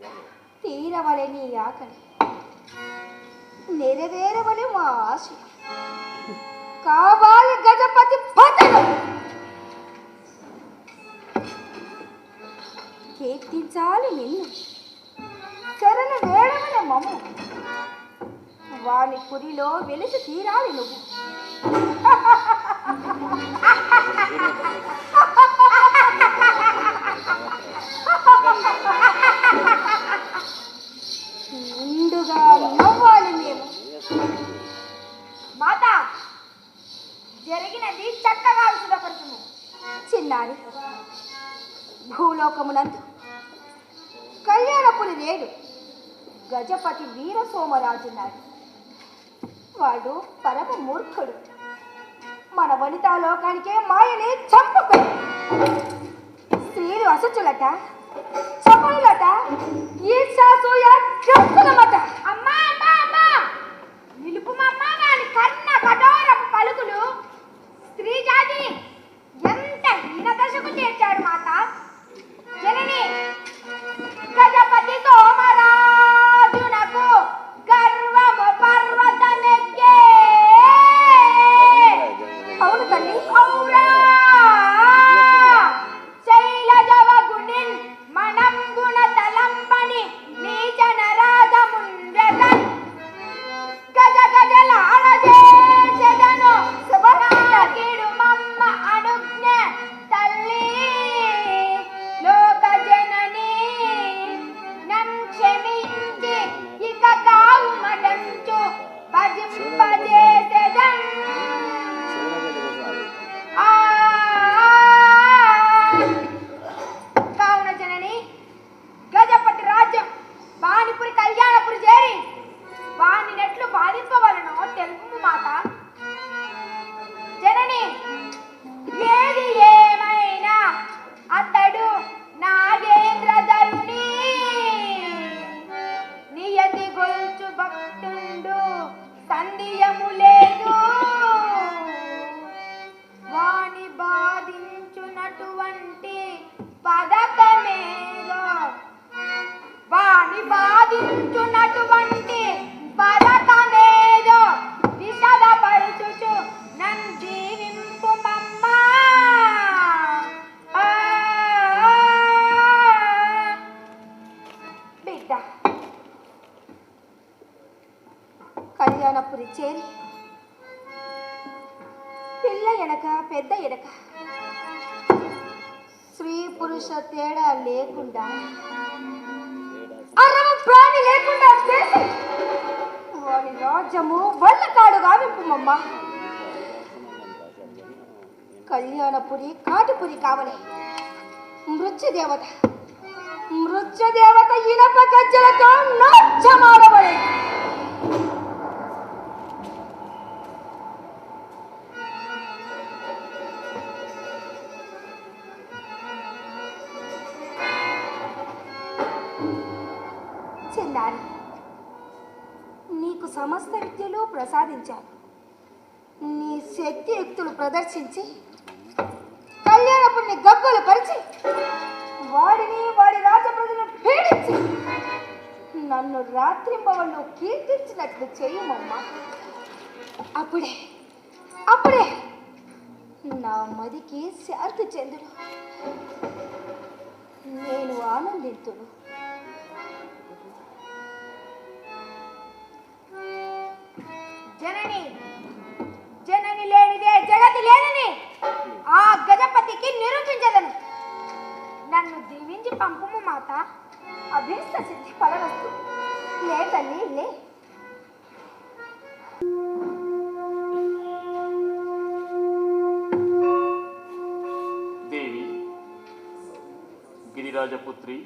తీరవలే నీ ఆకలి. నెరవేరవలే మా ఆశ. కావాలి గజపతి పతనం. కీర్తించాలి నిన్ను. శరణ వేడవలే మమ్ము. వాని పురిలో వెలిసి తీరాలి నువ్వు. నిండుగా నవ్వాలి మేము మాత జరిగినది చక్కగా విశదపడుతుంది చిన్నారి భూలోకమునందు కళ్యాణపురి రేడు గజపతి వీర సోమరాజున్నాడు వాడు పరమ మూర్ఖుడు. మన వనితా లోకానికే మాయని చంపుతాడు స్త్రీలు అసచులట చపలులట ఈర్షాసూయ కప్పులమట అమ్మా అమ్మా అమ్మా! నిలుపుమమ్మ వాని కన్న కఠోరపు పలుకులు. స్త్రీ జాతిని ఎంత హీనదశకు చేర్చాడు మాత? Sure. కళ్యాణపురి కాటుపురి కావలే. మృత్యుదేవత మృత్యుదేవత ఇనప గజ్జలతో నాట్యమాడవలే చిన్నారి నీకు సమస్త విద్యలు ప్రసాదించాను నీ శక్తి యుక్తులు ప్రదర్శించి కళ్యాణపుణ్ణి గగ్గలు పరిచి వాడిని వాడి రాజప్రజలను పీడించి నన్ను రాత్రింబవళ్ళు కీర్తించినట్లు చేయమమ్మా. అప్పుడే అప్పుడే నా మదికి శాంతి చెందును. నేను ఆనందింతును. ఆ గజపతికి నిరూపించదను నన్ను దీవించి పంపుము మాత. అభీష్ట సిద్ధి ఫలవస్తు లే తల్లి లే. దేవి గిరిరాజపుత్రి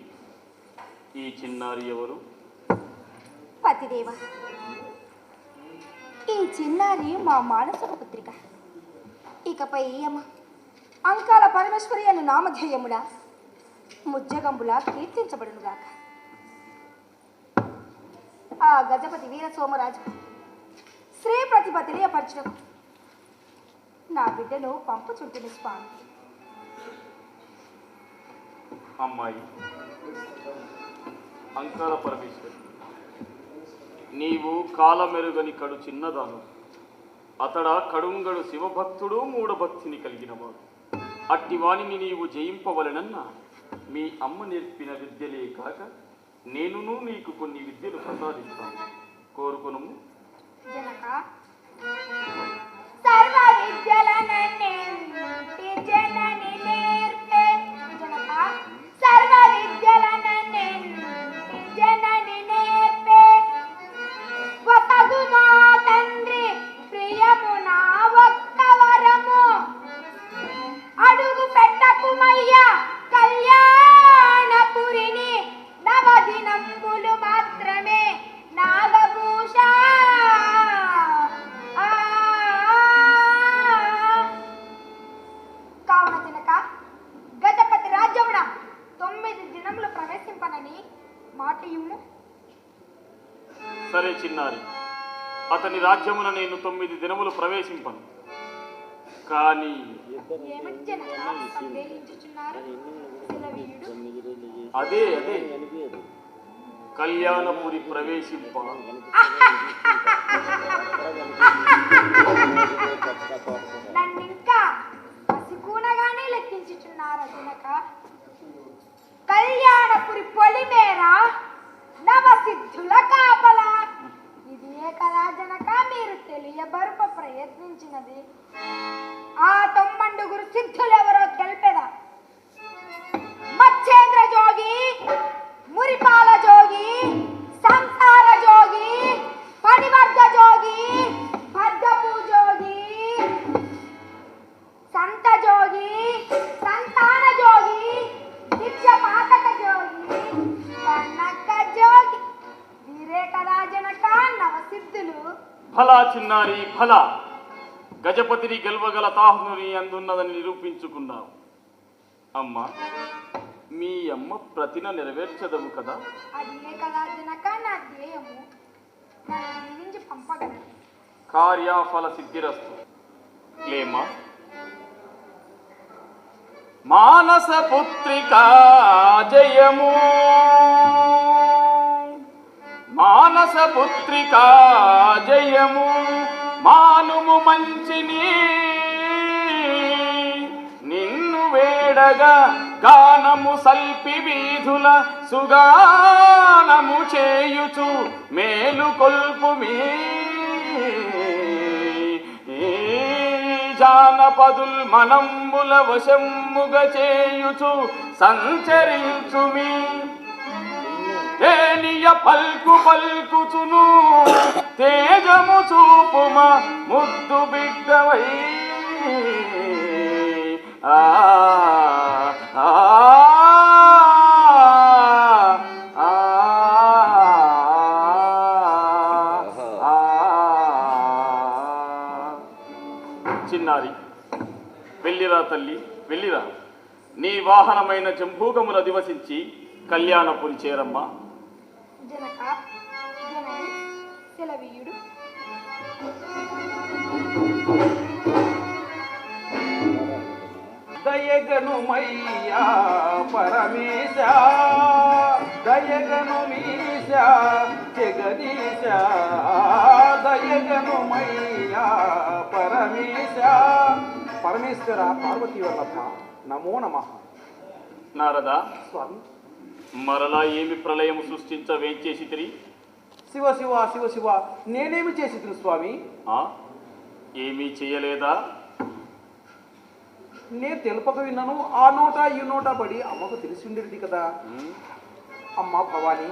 ఈ చిన్నారి ఎవరు? పతిదేవ. ఈ చిన్నారి మా మానసిక పుత్రిక. ఇకపై ఈయమ అంకాల పరమేశ్వరి అను నామధేయముల ముజ్జగంబులా కీర్తించబడునుగాక. ఆ గజపతి వీర సోమరాజు శ్రీ ప్రతిభ తెలియపరచడం నా బిడ్డను పంపుచుంటుంది స్వామి. అమ్మాయి అంకాల పరమేశ్వరి నీవు కాలమెరుగని కడు చిన్నదాను. అతడ కడుంగడు శివభక్తుడు మూఢభక్తిని కలిగినవాడు అట్టి వాణిని నీవు జయింపవలనన్న మీ అమ్మ నేర్పిన విద్యలే కాక నేనును నీకు కొన్ని విద్యలు ప్రసాదిస్తాను. కోరుకును సందేహించుచున్నారు అదే అదే. కళ్యాణపురి ప్రవేశింప. నన్నింకా పసికూనగానే లెక్కించుచున్నారా జనక కళ్యాణపురి పొలిమేర నవసిద్ధుల కాపల. ఇది కళా జనక మీరు తెలియబరుప ప్రయత్నించినది. ఆ తొమ్మండుగురు సిద్ధులెవరో తెలిపెదా మచ్చేంద్ర జోగి మురిపాల జోగి సంసార జోగి పనివర్గ జోగి ఫలా చిన్నారి ఫలా గజపతిని గెలవగల తాహ్నుని అందున్నదని నిరూపించుకున్నావు. అమ్మ మీ అమ్మ ప్రతిన నెరవేర్చదము కదా? కార్యాఫల సిద్ధిరస్తు. లేమా మానస పుత్రికా జయము. మానస పుత్రికా జయము మానుము మంచిని. నిన్ను వేడగా గానము సల్పి వీధుల సుగానము చేయుచు మేలు కొల్పు మీ. జానపదుల్ మనంబుల వశంబుగ చేయుచు సంచరించు మీ. తేనియ పల్కు పల్కుచును. తేజము చూపుమ ముద్దు బిడ్డవై. ఆ చిన్నారి వెళ్ళిరా తల్లి వెళ్ళిరా. నీ వాహనమైన జంభూగములు అధివసించి కళ్యాణపురి చేరమ్మా. సెలవీయుడు దయగనుమయ్యా పరమేశ దయగను మీశ జగదీశ దయగనుమయ్యా పరమేశ. పరమేశ్వర పార్వతీ వల్లభ నమో నమ. నారదా స్వామి. మరలా ఏమి ప్రళయం సృష్టించ వేంచేసి తిరి శివ శివ శివ శివ. నేనేమి చేసి స్వామి? ఆ? ఏమీ చేయలేదా? నేను తెలుపక విన్నాను ఆ నోట ఈ నోట పడి అమ్మకు తెలిసి ఉండేది కదా. ఉమ్, అమ్మ భవాని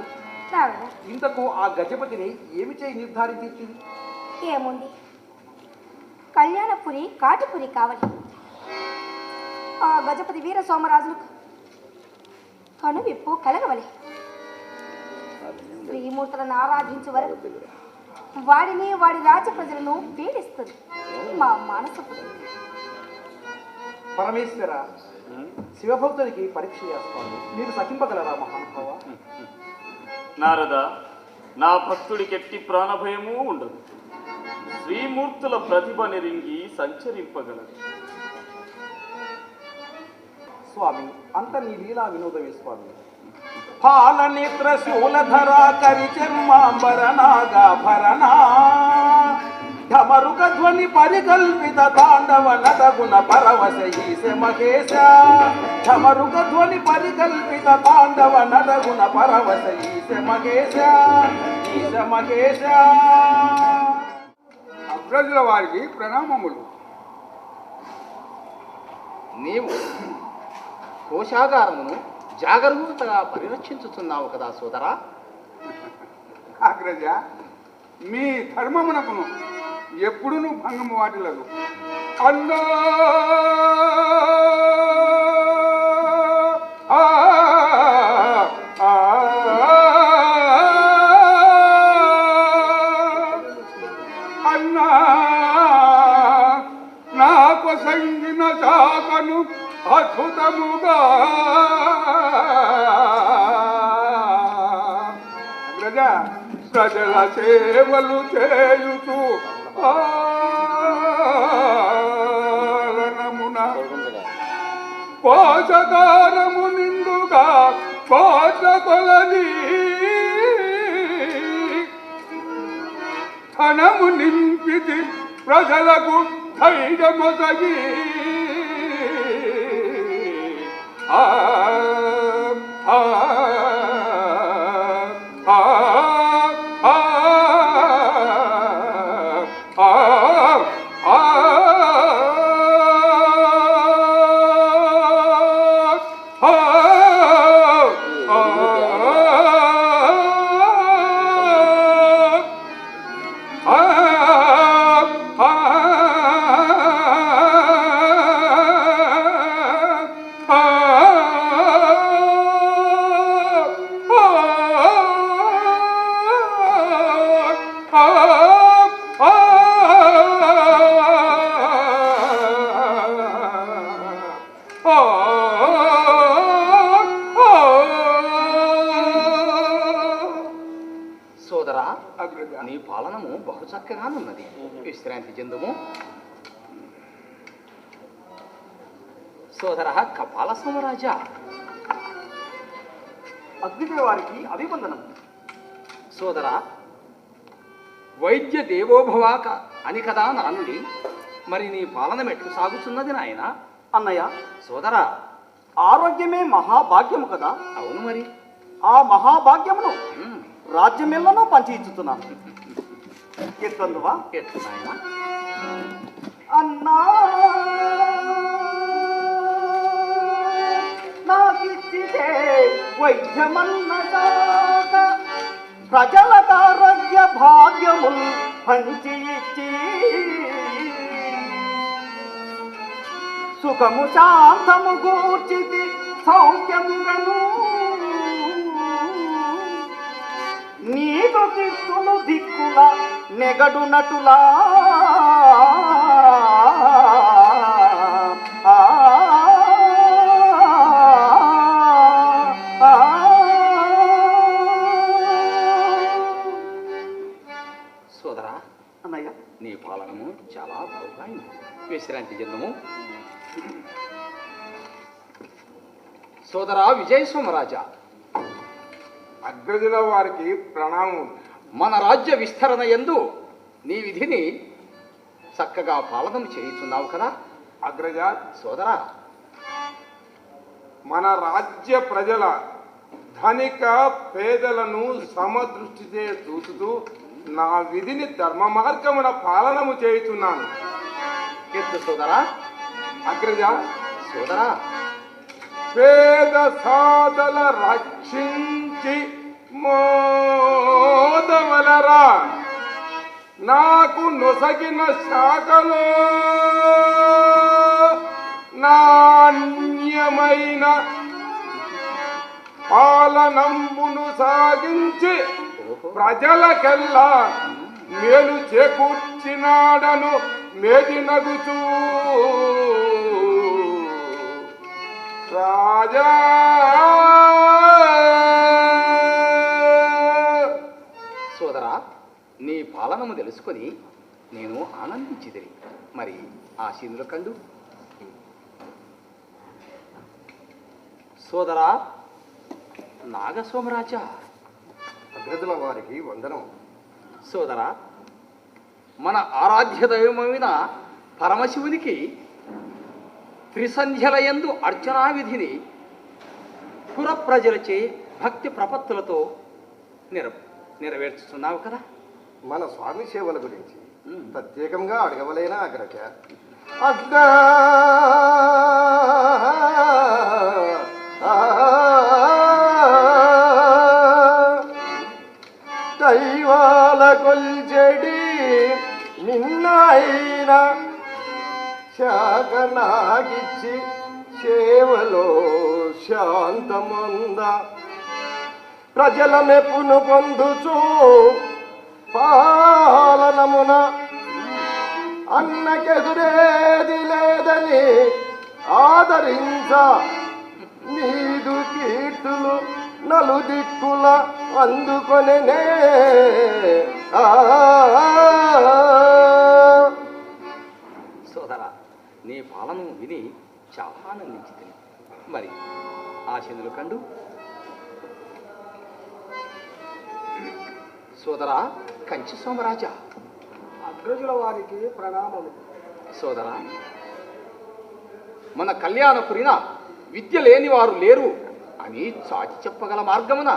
ఇంతకు ఆ గజపతిని ఏమి చేయి నిర్ధారించింది ఏముంది? కళ్యాణపురి కాటిపురి కావాలి. ఆ గజపతి వీర సోమరాజులకు కనువిప్పు కలగవలే. శ్రీమూర్తులను ఆరాధించే వరకు వాడిని వాడి రాజ ప్రజలను పీడిస్తుంది. మా మానసపుడు పరమేశ్వర. శివభక్తుడికి పరీక్ష చేస్తాను. మీరు సఖింపగలరా మహానుభావ? నారద నా భక్తుడికి ఎట్టి ప్రాణభయము ఉండదు. శ్రీమూర్తుల ప్రతిభ నెరింగి సంచరింపగలదు. స్వామి అంత నీ లీలా వినోదమే స్వామి? పాలనేత్ర శూలధర నాగాభరణ ఢమరుక ధ్వని పరికల్పిత తాండవ నటగుణ పరవశ ఈశ మహేశ. ఢమరుక ధ్వని పరికల్పిత తాండవ నటగుణ పరవశ ఈశ మహేశ. ఈశ మహేశ. అగ్రజుల వారికి ప్రణామములు. నీవు కోశాగారమును జాగరూకతగా పరిరక్షించుతున్నావు కదా సోదరా. అగ్రజ మీ ధర్మమునకును నువ్వు భంగము వాటిలదు అన్నా అన్నా! నాకు సంగిన చాకను అద్భుతముగా ప్రజల సేవలు చేయుచు పాలనమున పోషకారము నిండుగా పోష ధనము నింపిది ప్రజలకు ధైర్యమొసగి బహు చక్కగానున్నది విశ్రాంతి చెందుము సోదర కపాల సమరాజా అగ్నిదేవ వారికి అభివందనం సోదర వైద్య దేవోభవాక అని కదా నానుడి మరి నీ పాలన మెట్లు సాగుతున్నది నాయన అన్నయ్య సోదరా ఆరోగ్యమే మహాభాగ్యము కదా అవును మరి ఆ మహాభాగ్యమును ఉమ్, రాజ్యమెల్లను పంచి ఇచ్చుతున్నాను నాయన అన్నా నాకిచ్చితే వైద్యమన్నదాక ప్రజలకు ఆరోగ్య భాగ్యముల్ పంచి ఇచ్చి. సుఖము శాంతము గూర్చితి సౌఖ్యముగను నెగడునటులా. ఆ, ఆ, సోదరా అన్నయ్య. నీ పాలనము చాలా బాగుంది విశ్రాంతి చెందము సోదరా విజయ సోమరాజా అగ్రజుల వారికి ప్రణామం మన రాజ్య విస్తరణ ఎందు నీ విధిని చక్కగా పాలనం చేయుచున్నావు కదా? అగ్రగా సోదరా మన రాజ్య ప్రజల ధనిక పేదలను సమదృష్టితే చూసుతూ నా విధిని ధర్మ మార్గమున పాలనము చేయుచున్నాను. ఎత్తు సోదరా అగ్రజ సోదరా పేద సాధల రక్షించి మోదవలరా నాకు నొసగిన శాఖలో నాణ్యమైన పాలనంబును సాగించి ప్రజలకెల్లా మేలు చేకూర్చినాడను మేదినగుచూ రాజా! పాలనము తెలుసుకొని నేను ఆనందించిదిరి మరి ఆ శీనుల కండు? సోదరా నాగసోమరాజా. అగ్రజుల వారికి వందనం. సోదరా మన ఆరాధ్య దైవమైన పరమశివునికి త్రిసంధ్యల యందు అర్చనా విధిని పుర ప్రజలచే భక్తి ప్రపత్తులతో నెర నెరవేర్చుతున్నావు కదా? మన స్వామి సేవల గురించి. ప్రత్యేకంగా అడగవలేనా అగ్రజ? అగ్ర! దైవాల కొల్చెడి నిన్నైన శాఖ నాగిచ్చి సేవలో శాంతమంద. ప్రజల మెప్పును పొందుచూ పాలనమున అన్నకెదురేది లేదని ఆదరించ నీదు కీర్తులు నలుదిక్కుల అందుకొనే సోదరా నీ పాలనను విని చాలా ఆనందించింది మరి ఆశనులు కండు సోదరా కంచి సోమరాజా. అగ్రజుల వారికి ప్రణామము. సోదరా మన కళ్యాణపురిన విద్య లేని వారు లేరు అని చాటి చెప్పగల మార్గమున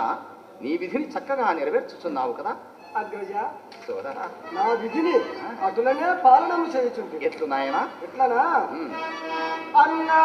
నీ విధిని చక్కగా నెరవేర్చుచున్నావు కదా. అగ్రజ సోదరా. నా విధిని అటులనే పాలనము చేయుచుంటుంది ఎట్లు నాయనా ఎట్లనా. అన్నా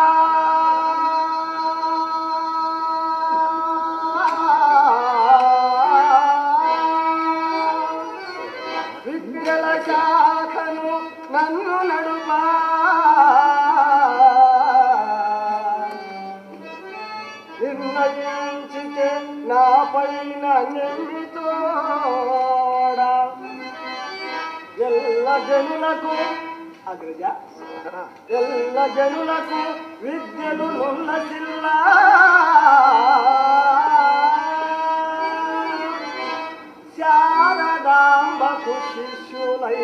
జనులకు అగ్రజ సోదరా ఎల్ల జనులకు విద్యలు నుల్లసిల్లా శారదాంబకు శిష్యులై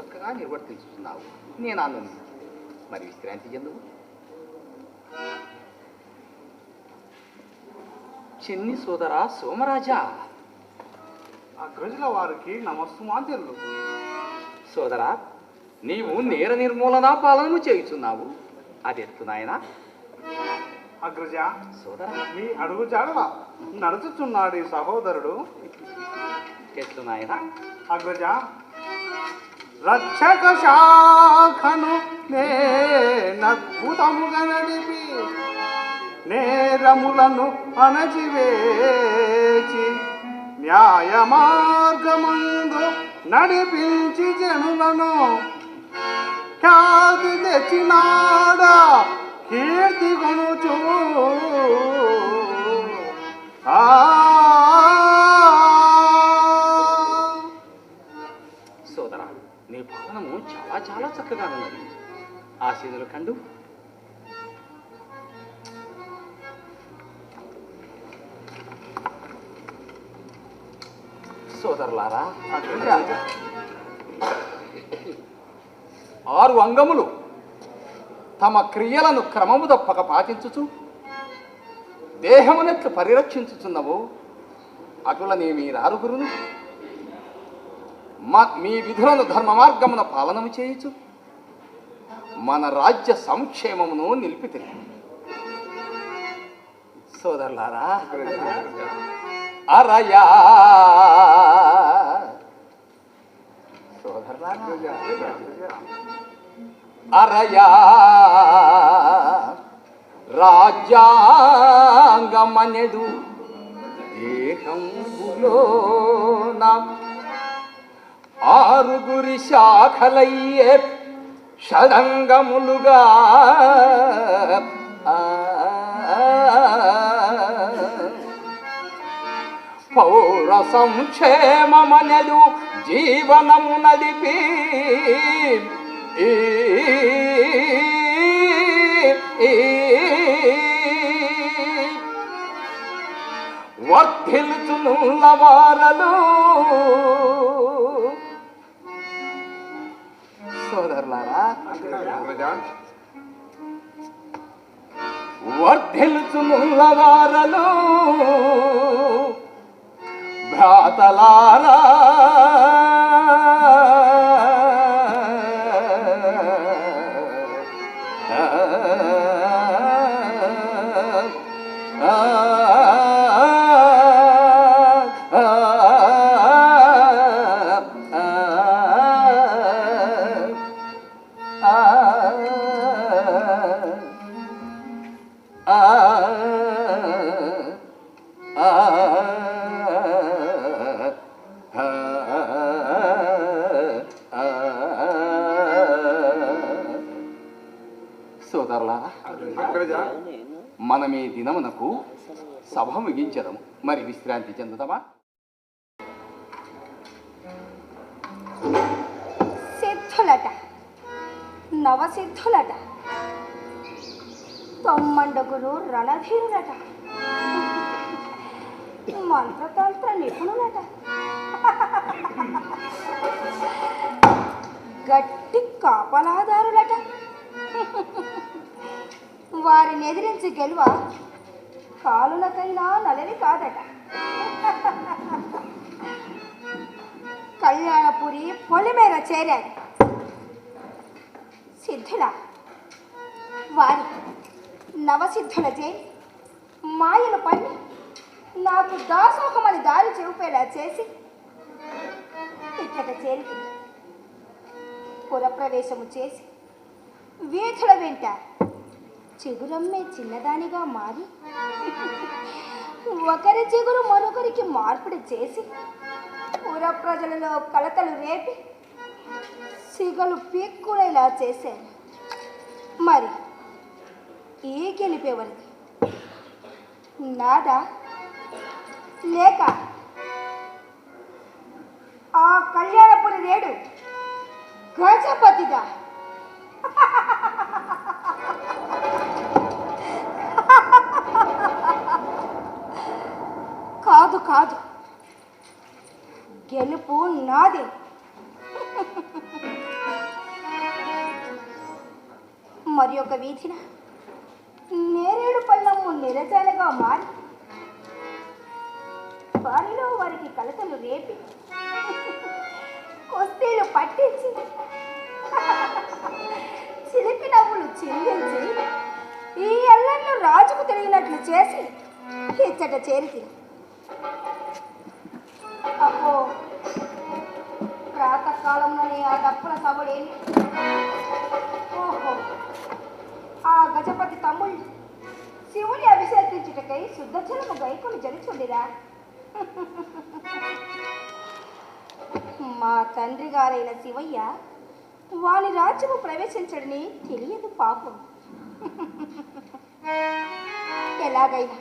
చక్కగా నిర్వర్తించుతున్నావు నేను ఆనంది మరి విశ్రాంతి చెందువు చిన్ని సోదరా సోమరాజా. అగ్రజుల వారికి నమస్సుమాంజలు సోదరా నీవు నేర నిర్మూలన పాలనను చేయుచున్నావు. అది ఎత్తు నాయనా? అగ్రజ సోదరా. మీ అడుగు జాడల నడుచుచున్నాడు ఈ సహోదరుడు. ఎత్తు నాయనా? అగ్రజ రక్షక శాఖను నేనద్భుతముగా నడిపి నేరములను అణచివేచి న్యాయ మార్గమందు నడిపించి జనులను ఖ్యాతి తెచ్చినాడా కీర్తి కొనుచు. ఆ చాలా ఆ చక్కగా కండు. సోదరులారా ఆరు అంగములు తమ క్రియలను క్రమము తప్పక పాటించుచు దేహమునెట్లు పరిరక్షించుచున్నవో అటులనే మీరారుగురును. మా మీ విధులను ధర్మ మార్గమున పాలనము చేయుచు మన రాజ్య సంక్షేమమును నిలిపితే సోదరులారా అరయా. సోదరులారా అరయా. రాజ్యాంగమనెడు దేహంబులోన ఆరుగురి శాఖలయ్యే షడంగములుగా. పౌర సంక్షేమమనెదు జీవనము నడిపి. ఈ, ఈ, వర్ధిల్చునున్న వర్ధిల్చుముల్లవారలు భ్రాతలారా అగ్రజ మనం ఈ దినమునకు సభ ముగించదము మరి విశ్రాంతి చెందుదామా సిద్ధులట. నవసిద్ధులట. తొమ్మండగులు రణధీరులట. మంత్రతంత్ర నిపుణులట. గట్టి కాపలాదారులట. వారిని ఎదిరించి గెలువ కాలులకైనా నలని కాదట. కళ్యాణపురి పొలిమేర చేరారు. సిద్ధుల వారి నవసిద్ధుల చే మాయలు పన్ని నాకు దాసోహమని దారి చూపేలా చేసి ఇచ్చట చేరికి పురప్రవేశము చేసి వీధుల వెంట చిగురమ్మే చిన్నదానిగా మారి ఒకరి చిగురు మరొకరికి మార్పిడి చేసి పుర ప్రజలలో కలతలు రేపి సిగలు పీక్కునేలా చేశాను మరి ఏ గెలిపేవరిది నాదా? లేక ఆ కళ్యాణపురి రేడు గజపతిదా? కాదు. గెలుపు నాది. మరి ఒక వీధిన నేరేడు పళ్ళము నిరజాలుగా మారి వారిలో వారికి కలతలు రేపి కొస్తీలు పట్టించి చిలిపి నవ్వులు చిందించి ఈ అల్లర్లు రాజుకు తిరిగినట్లు చేసి ఇచ్చట చేరితే అప్పో ప్రాతకాలంలోనే ఆ డప్పుల సవడేమి ఓహో. ఆ గజపతి తమ్ముళ్ళు శివుని అభిషేకించుటకై శుద్ధజలము గైకులు జరుచుండిరా మా తండ్రి గారైన శివయ్య వాని రాజ్యము ప్రవేశించడని తెలియదు పాపం. ఎలాగైనా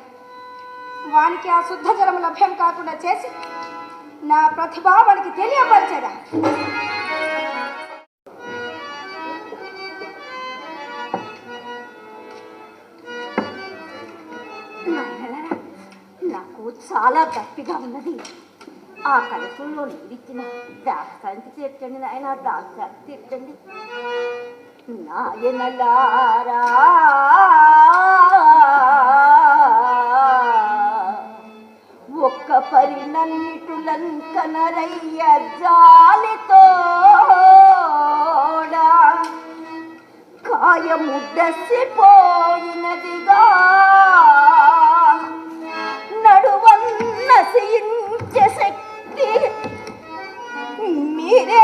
వానికి ఆ శుద్ధ జలము లభ్యం కాకుండా చేసి నా ప్రతిభ వానికి తెలియపరిచేదా? నాకు చాలా గట్టిగా ఉన్నది. ఆ కలసంలో నీరిచ్చిన దాక్షాంతి తీర్చండి నాయన దాక్షాంతి తీర్చండి. నాయనలారా. ఒక్క పరి నన్నిటులంకనరయ్య జాలితోడా కాయముడ్డసిపోయినదిగా నడువన్న శక్తి మీరే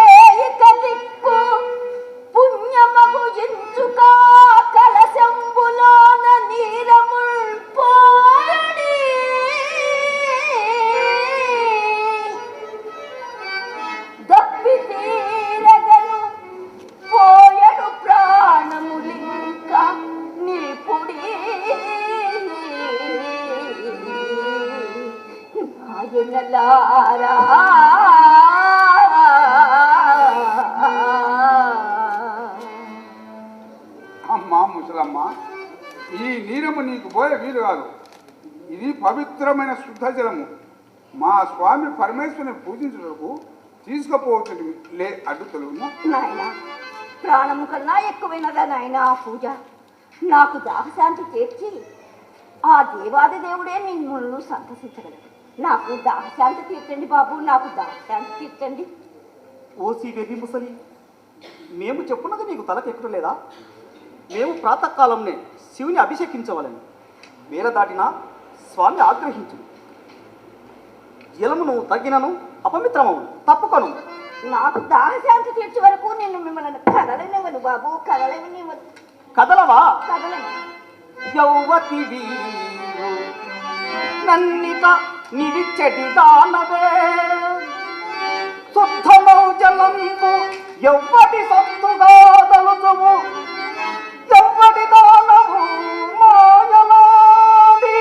ప్రాణము కన్నా ఎక్కువైనదా నాయన ఆ పూజ? నాకు దాహశాంతి తీర్చి ఆ దేవాది దేవుడే మిమ్మల్ని సంతసించగలడు. నాకు దాహశాంతి తీర్చండి బాబు నాకు దాహశాంతి తీర్చండి. ఓసి వెర్రి ముసలి మేము చెప్పున్నది నీకు తలకెక్కడం లేదా మేము ప్రాతకాలంనే శివుని అభిషేకించవాలని. వేల దాటినా స్వామి ఆగ్రహించు జలమును తగినను అపమిత్రమవును తప్పుకొను. నాకు దాహశాంతి తీర్చే వరకు నేను మిమ్మల్ని కదలనివ్వను బాబు కదలనివ్వను. కదలవా? కదలను యౌవతి వీరు నన్నిత నిడిచెటి దానవే. శుద్ధమౌ జలంబు ఎవ్వటి సత్తుగా తలుచుము ఎవ్వటి దానవు మాయలాడి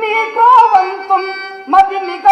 నీ కోవంతం మదిని కలుగు